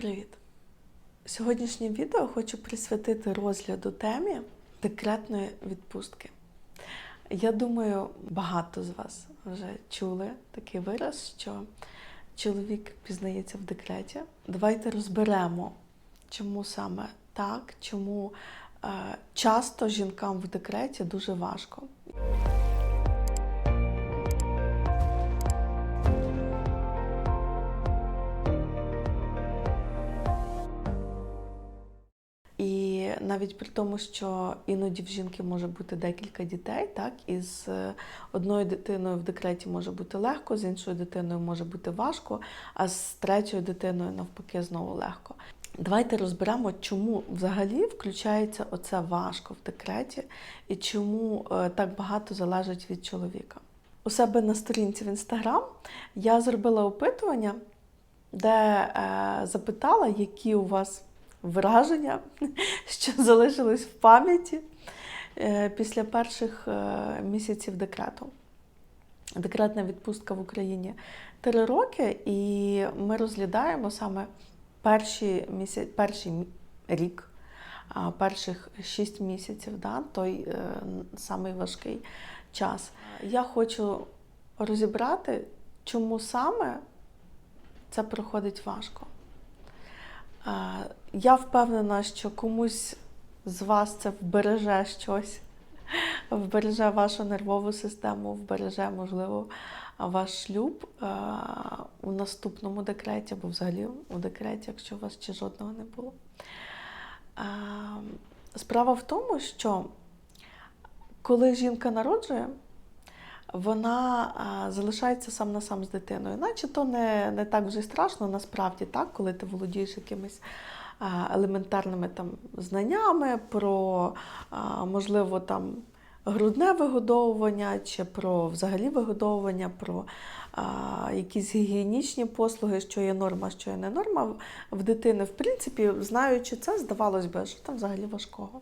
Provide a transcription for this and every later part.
Привіт! Сьогоднішнє відео хочу присвятити розгляду темі декретної відпустки. Я думаю, багато з вас вже чули такий вираз, що чоловік пізнається в декреті. Давайте розберемо, чому саме так, чому е, часто жінкам в декреті дуже важко. Навіть при тому, що іноді в жінки може бути декілька дітей, так і з е, одною дитиною в декреті може бути легко, з іншою дитиною може бути важко, а з третьою дитиною навпаки знову легко. Давайте розберемо, чому взагалі включається оце важко в декреті і чому е, так багато залежить від чоловіка. У себе на сторінці в інстаграм я зробила опитування, де е, запитала, які у вас враження, що залишилось в пам'яті е, після перших е, місяців декрету. Декретна відпустка в Україні три роки, і ми розглядаємо саме перші місяць, перший рік, перших шість місяців, да, той е, самий важкий час. Я хочу розібрати, чому саме це проходить важко. Я впевнена, що комусь з вас це вбереже щось, вбереже вашу нервову систему, вбереже, можливо, ваш шлюб у наступному декреті, або взагалі у декреті, якщо у вас ще жодного не було. Справа в тому, що коли жінка народжує, вона залишається сам на сам з дитиною. Наче то не, не так вже страшно, насправді, так, коли ти володієш якимись елементарними там, знаннями про, можливо, там, грудне вигодовування чи про взагалі вигодовування, про а, якісь гігієнічні послуги, що є норма, що є не норма в- в дитини. В принципі, знаючи це, здавалось би, що там взагалі важкого.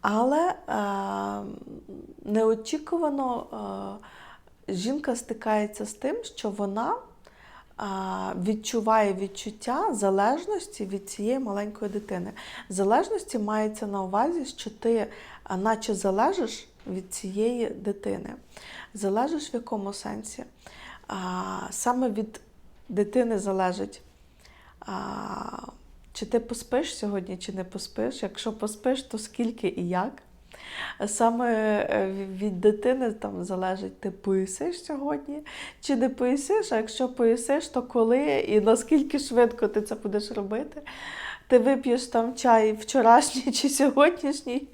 Але е, неочікувано е, жінка стикається з тим, що вона е, відчуває відчуття залежності від цієї маленької дитини. Залежності мається на увазі, що ти наче залежиш від цієї дитини. Залежиш в якому сенсі? Саме від дитини залежить. Чи ти поспиш сьогодні, чи не поспиш? Якщо поспиш, то скільки і як? Саме е, від дитини там залежить, ти поїсиш сьогодні, чи не поїсиш, а якщо поїсиш, то коли і наскільки швидко ти це будеш робити. Ти вип'єш там чай вчорашній чи сьогоднішній,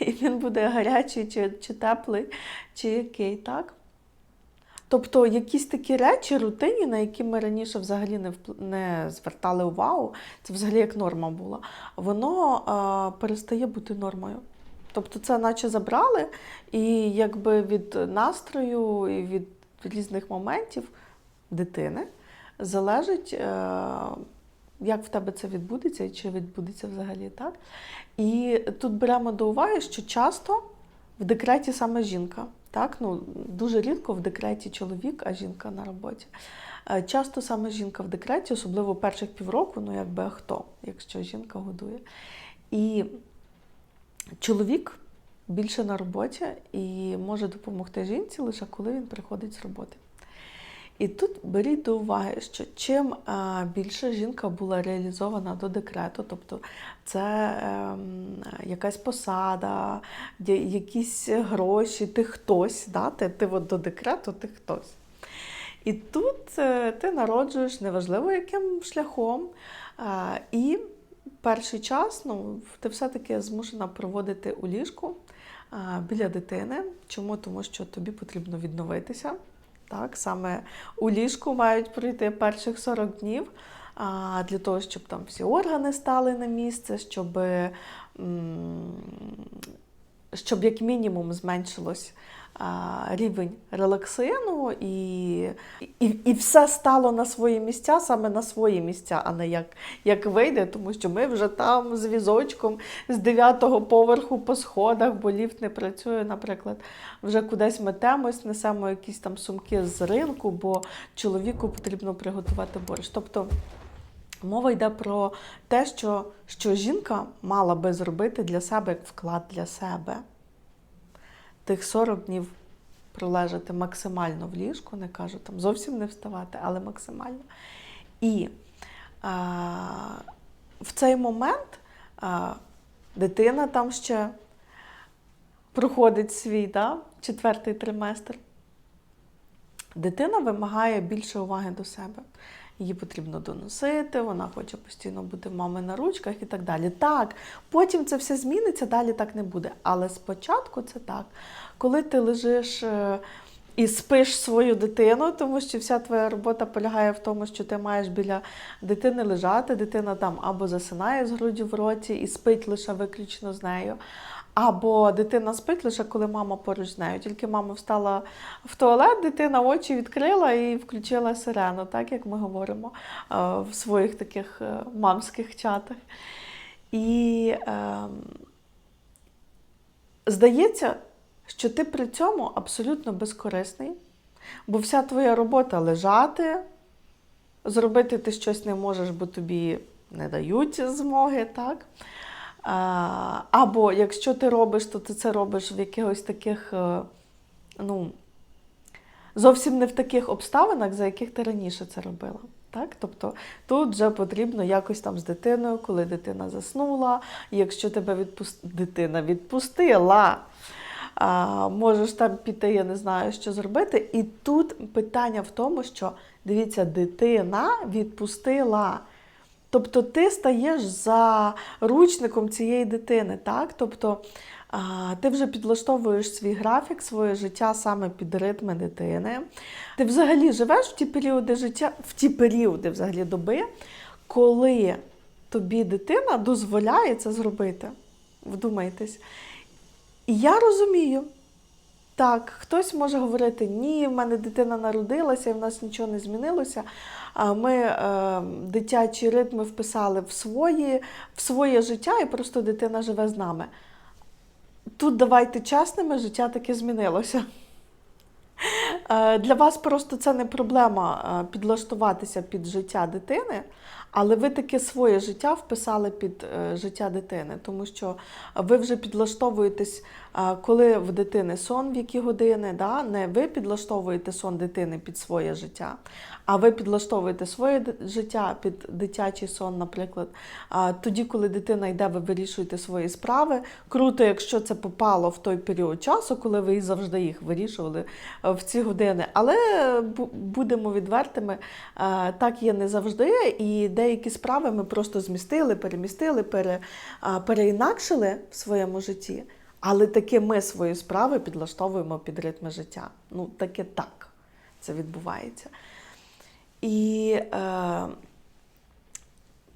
і він буде гарячий, чи, чи теплий, чи який, так? Тобто якісь такі речі, рутинні, на які ми раніше взагалі не, не звертали увагу, це взагалі як норма була, воно а, перестає бути нормою. Тобто це наче забрали, і якби від настрою і від різних моментів дитини залежить, е, як в тебе це відбудеться і чи відбудеться взагалі так. І тут беремо до уваги, що часто в декреті саме жінка. Так? Ну, дуже рідко в декреті чоловік, а жінка на роботі. Е, Часто саме жінка в декреті, особливо перших півроку, ну якби хто, якщо жінка годує. І чоловік більше на роботі і може допомогти жінці лише коли він приходить з роботи. І тут беріть до уваги, що чим більше жінка була реалізована до декрету, тобто це ем, якась посада, якісь гроші, ти хтось, да? ти, ти от до декрету, ти хтось. І тут е, ти народжуєш неважливо яким шляхом. І перший час ну, ти все-таки змушена проводити у ліжку біля дитини. Чому? Тому що тобі потрібно відновитися. Так, саме у ліжку мають пройти перших 40 днів для того, щоб там всі органи стали на місце, щоб, щоб як мінімум зменшилось рівень релаксину і, і, і все стало на свої місця, саме на свої місця, а не як, як вийде, тому що ми вже там з візочком з дев'ятого поверху по сходах, бо ліфт не працює, наприклад, вже кудись метемось, несемо якісь там сумки з ринку, бо чоловіку потрібно приготувати борщ. Тобто Мова йде про те, що, що жінка мала би зробити для себе як вклад для себе. Тих 40 днів пролежати максимально в ліжку, не кажу там зовсім не вставати, але максимально. І а, в цей момент а, дитина там ще проходить свій да, четвертий триместр. Дитина вимагає більше уваги до себе. Її потрібно доносити, вона хоче постійно бути в мами на ручках і так далі. Так, потім це все зміниться, далі так не буде. Але спочатку це так. Коли ти лежиш е, і спиш свою дитину, тому що вся твоя робота полягає в тому, що ти маєш біля дитини лежати, дитина там або засинає з груддю в роті і спить лише виключно з нею. Або дитина спить лише коли мама поруч з нею. Тільки мама встала в туалет, дитина очі відкрила і включила сирену, так як ми говоримо е, в своїх таких е, мамських чатах. І е, здається, що ти при цьому абсолютно безкорисний, бо вся твоя робота лежати, зробити ти щось не можеш, бо тобі не дають змоги, так? Або якщо ти робиш, то ти це робиш в якихось таких, е, ну, зовсім не в таких обставинах, за яких ти раніше це робила. Так? Тобто тут вже потрібно якось там з дитиною, коли дитина заснула, якщо тебе відпуст... дитина відпустила, а, можеш там піти, я не знаю, що зробити. І тут питання в тому, що дивіться, дитина відпустила. Тобто ти стаєш за ручником цієї дитини, так? Тобто ти вже підлаштовуєш свій графік, своє життя саме під ритми дитини. Ти взагалі живеш в ті періоди життя, в ті періоди взагалі доби, коли тобі дитина дозволяє це зробити. Вдумайтесь. І я розумію. Так, хтось може говорити, ні, в мене дитина народилася і в нас нічого не змінилося. Ми е, дитячі ритми вписали в, свої, в своє життя, і просто дитина живе з нами. Тут давайте чесними, життя таки змінилося. Е, Для вас просто це не проблема е, підлаштуватися під життя дитини, але ви таке своє життя вписали під е, життя дитини, тому що ви вже підлаштовуєтесь, е, коли в дитини сон, в які години. Да? Не ви підлаштовуєте сон дитини під своє життя, а ви підлаштовуєте своє життя під дитячий сон, наприклад. Тоді, коли дитина йде, ви вирішуєте свої справи. Круто, якщо це попало в той період часу, коли ви завжди їх вирішували е, в ці години. Але бу- будемо відвертими, так є не завжди. І деякі справи ми просто змістили, перемістили, пере, переінакшили в своєму житті. Але таки ми свої справи підлаштовуємо під ритми життя. Ну, таке так це відбувається. І е,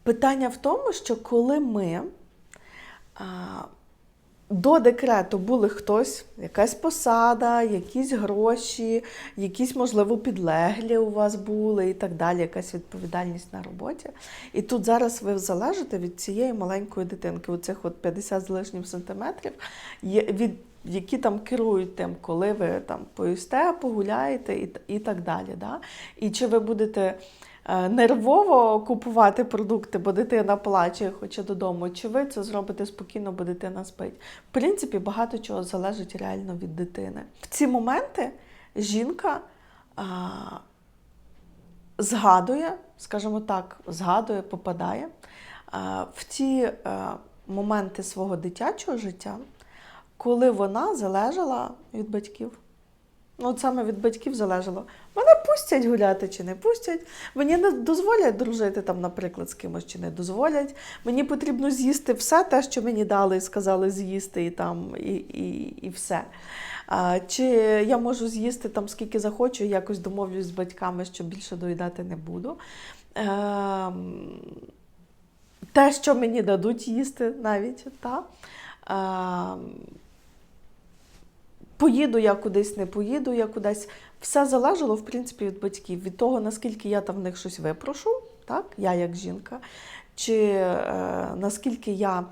питання в тому, що коли ми е, до декрету були хтось, якась посада, якісь гроші, якісь, можливо, підлеглі у вас були і так далі, якась відповідальність на роботі. І тут зараз ви залежите від цієї маленької дитинки, оцих от 50 з лишнім сантиметрів, від, які там керують тим, коли ви там поїсте, погуляєте і, і так далі. Да? І чи ви будете нервово купувати продукти, бо дитина плаче, і хоче додому, чи ви це зробите спокійно, бо дитина спить. В принципі, багато чого залежить реально від дитини. В ці моменти жінка а, згадує, скажімо так, згадує, попадає а, в ті а, моменти свого дитячого життя, коли вона залежала від батьків. Ну, от саме від батьків залежало. Мене пустять гуляти чи не пустять. Мені не дозволять дружити там, наприклад, з кимось чи не дозволять. Мені потрібно з'їсти все те, що мені дали сказали з'їсти, і там, і, і, і все. А, чи я можу з'їсти там скільки захочу, якось домовлюсь з батьками, що більше доїдати не буду. Ем, те, що мені дадуть їсти навіть. Та? Ем, Поїду я кудись, не поїду я кудись. Все залежало, в принципі, від батьків, від того, наскільки я там в них щось випрошу, так? я як жінка, чи е, наскільки я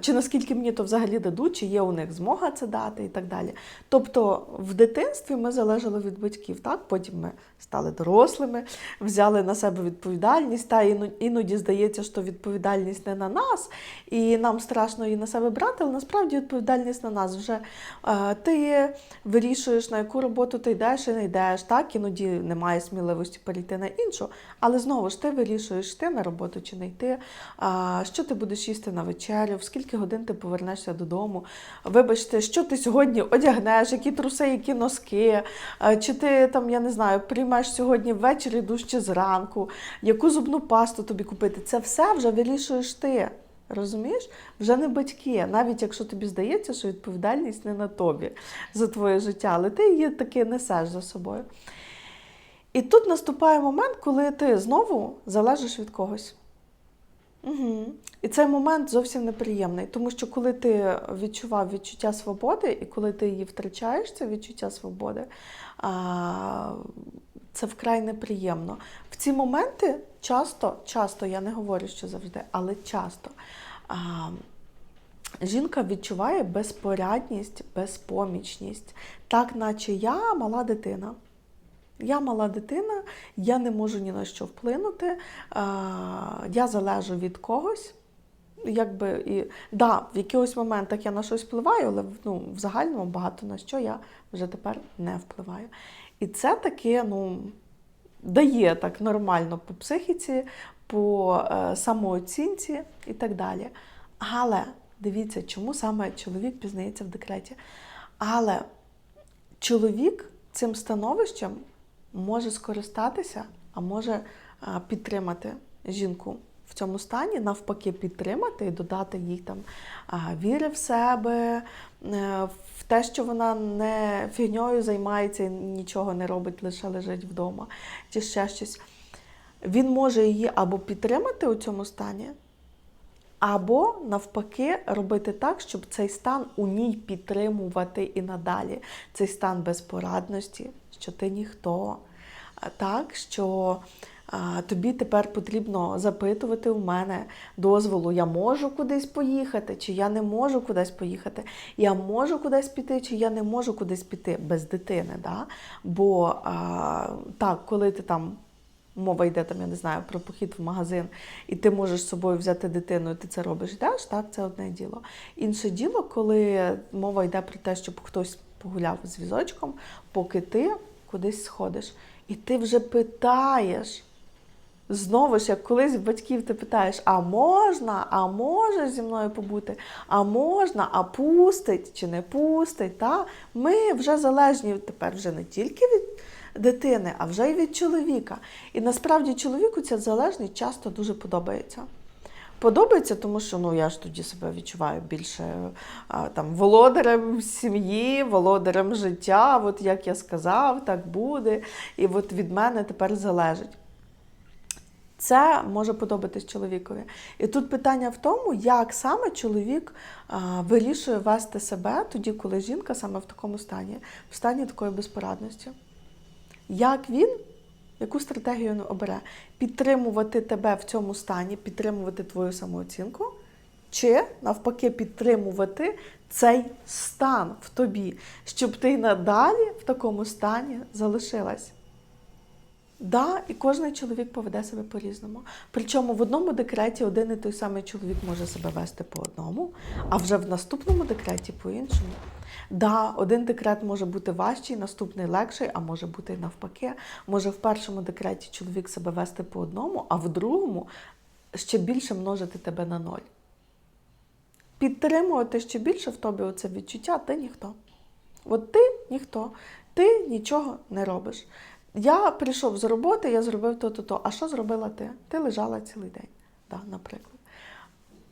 чи наскільки мені то взагалі дадуть, чи є у них змога це дати і так далі. Тобто в дитинстві ми залежали від батьків, так? потім ми стали дорослими, взяли на себе відповідальність, та іноді здається, що відповідальність не на нас, і нам страшно її на себе брати, але насправді відповідальність на нас вже е, ти вирішуєш, на яку роботу ти йдеш і не йдеш. Так, іноді немає сміливості перейти на іншу, але знову ж ти вирішуєш, йти на роботу чи не йти, що ти будеш їсти на вечерю, в скільки годин ти повернешся додому. Вибачте, що ти сьогодні одягнеш, які труси, які носки, чи ти там, я не знаю, приймеш сьогодні ввечері душ чи зранку, яку зубну пасту тобі купити. Це все вже вирішуєш ти. Розумієш? Вже не батьки, навіть якщо тобі здається, що відповідальність не на тобі за твоє життя, але ти її таки несеш за собою. І тут наступає момент, коли ти знову залежиш від когось. Угу. І цей момент зовсім неприємний, тому що коли ти відчував відчуття свободи, і коли ти її втрачаєш, це відчуття свободи, а, це вкрай неприємно. В ці моменти часто, часто, я не говорю, що завжди, але часто. А, Жінка відчуває безпорядність, безпомічність, так наче я мала дитина. Я мала дитина, я не можу ні на що вплинути, я залежу від когось. Якби і да, в якихось моментах я на щось впливаю, але ну, в загальному багато на що я вже тепер не впливаю. І це таке, ну, дає так нормально по психіці, по е, самооцінці і так далі. Але дивіться, чому саме чоловік пізнається в декреті. Але чоловік цим становищем може скористатися, а може підтримати жінку в цьому стані, навпаки, підтримати і додати їй там віри в себе, е, в те, що вона не фігньою займається і нічого не робить, лише лежить вдома, чи ще щось. Він може її або підтримати у цьому стані, або навпаки робити так, щоб цей стан у ній підтримувати і надалі. Цей стан безпорадності, що ти ніхто. Так, що а, тобі тепер потрібно запитувати у мене дозволу, я можу кудись поїхати, чи я не можу кудись поїхати, я можу кудись піти, чи я не можу кудись піти без дитини. Да? Бо а, так, коли ти там мова йде там, я не знаю, про похід в магазин, і ти можеш з собою взяти дитину, і ти це робиш, йдеш, так, це одне діло. Інше діло, коли мова йде про те, щоб хтось погуляв з візочком, поки ти кудись сходиш. І ти вже питаєш. Знову ж, як колись батьків ти питаєш, а можна, а можеш зі мною побути, а можна, а пустить чи не пустить. Та? Ми вже залежні тепер вже не тільки від дитини, а вже й від чоловіка. І насправді чоловіку ця залежність часто дуже подобається. Подобається, тому що ну, я ж тоді себе відчуваю більше а, там, володарем сім'ї, володарем життя. От як я сказав, так буде. І от від мене тепер залежить. Це може подобатись чоловікові. І тут питання в тому, як саме чоловік а, вирішує вести себе тоді, коли жінка саме в такому стані, в стані такої безпорадності. Як він, яку стратегію він обере? Підтримувати тебе в цьому стані, підтримувати твою самооцінку, чи навпаки підтримувати цей стан в тобі, щоб ти надалі в такому стані залишилась. Да, і кожен чоловік поведе себе по-різному. Причому в одному декреті один і той самий чоловік може себе вести по одному, а вже в наступному декреті по-іншому. Да, один декрет може бути важчий, наступний легший, а може бути і навпаки. Може в першому декреті чоловік себе вести по одному, а в другому ще більше множити тебе на ноль. Підтримувати ще більше в тобі оце відчуття ти ніхто. От ти ніхто, ти нічого не робиш. Я прийшов з роботи, я зробив то-то, то. А що зробила ти? Ти лежала цілий день, да, наприклад.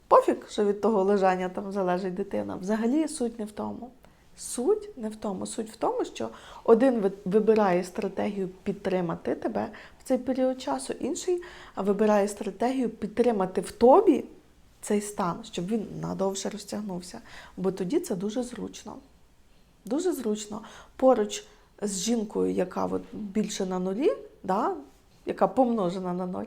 Пофіг, що від того лежання там залежить дитина. Взагалі суть не в тому. Суть не в тому. Суть в тому, що один вибирає стратегію підтримати тебе в цей період часу, інший вибирає стратегію підтримати в тобі цей стан, щоб він надовше розтягнувся. Бо тоді це дуже зручно. Дуже зручно поруч з жінкою, яка от більше на нулі, да, яка помножена на ноль,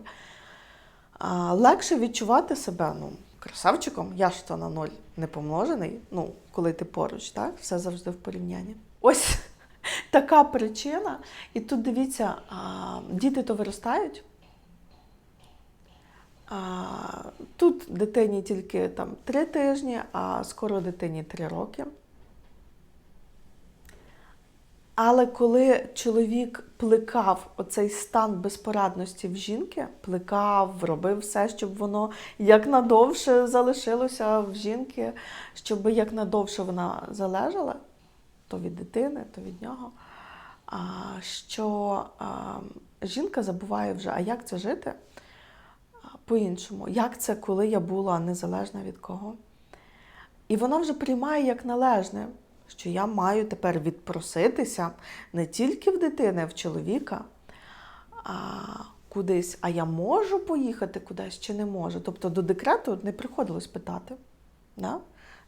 легше відчувати себе, ну, красавчиком, я ж то на ноль не помножений. Ну, коли ти поруч, так? Все завжди в порівнянні. Ось така причина. І тут дивіться, а, діти то виростають. А, тут дитині тільки там три тижні, а скоро дитині три роки. Але коли чоловік плекав оцей стан безпорадності в жінки, плекав, робив все, щоб воно якнадовше залишилося в жінки, щоб якнадовше вона залежала, то від дитини, то від нього, що жінка забуває вже, а як це жити по-іншому? Як це, коли я була незалежна від кого? І вона вже приймає як належне, що я маю тепер відпроситися не тільки в дитини, а в чоловіка, а кудись, а я можу поїхати кудись чи не можу. Тобто до декрету не приходилось питати. Да?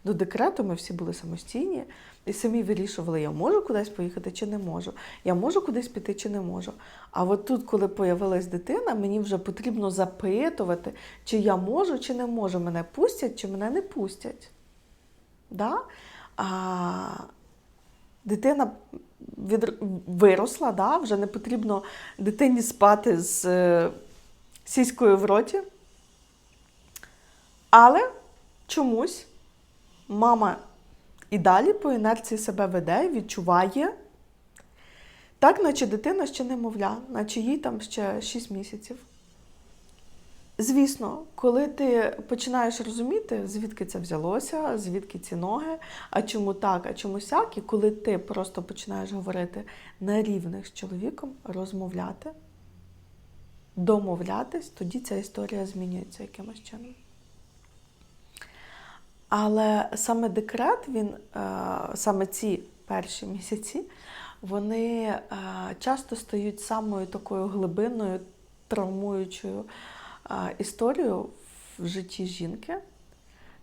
До декрету ми всі були самостійні і самі вирішували, я можу кудись поїхати чи не можу, я можу кудись піти чи не можу. А от тут, коли появилась дитина, мені вже потрібно запитувати, чи я можу, чи не можу, мене пустять, чи мене не пустять. Да? А, дитина від... виросла, да? вже не потрібно дитині спати з е, сіською в роті. Але чомусь мама і далі по інерції себе веде, відчуває, так, наче дитина ще немовля, наче їй там ще 6 місяців. Звісно, коли ти починаєш розуміти, звідки це взялося, звідки ці ноги, а чому так, а чому сяк, і коли ти просто починаєш говорити на рівних з чоловіком, розмовляти, домовлятись, тоді ця історія змінюється якимось чином. Але саме декрет, він, е, саме ці перші місяці, вони е, часто стають самою такою глибинною, травмуючою історією в житті жінки,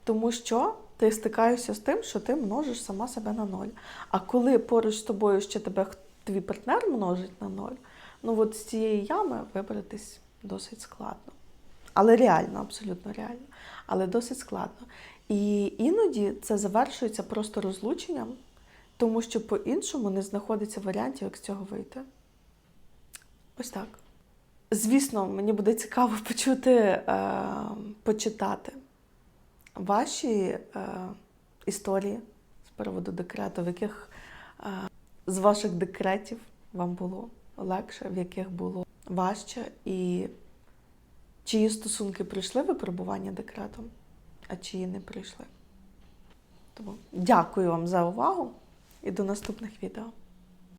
тому що ти стикаєшся з тим, що ти множиш сама себе на ноль. А коли поруч з тобою ще тебе твій партнер множить на ноль, ну от з цієї ями вибратись досить складно. Але реально, абсолютно реально. Але досить складно. І іноді це завершується просто розлученням, тому що по-іншому не знаходиться варіантів, як з цього вийти. Ось так. Звісно, мені буде цікаво почути, е, почитати ваші е, історії з приводу декрету, в яких е, з ваших декретів вам було легше, в яких було важче, і чиї стосунки пройшли випробування декретом, а чиї не пройшли. Тому дякую вам за увагу і до наступних відео.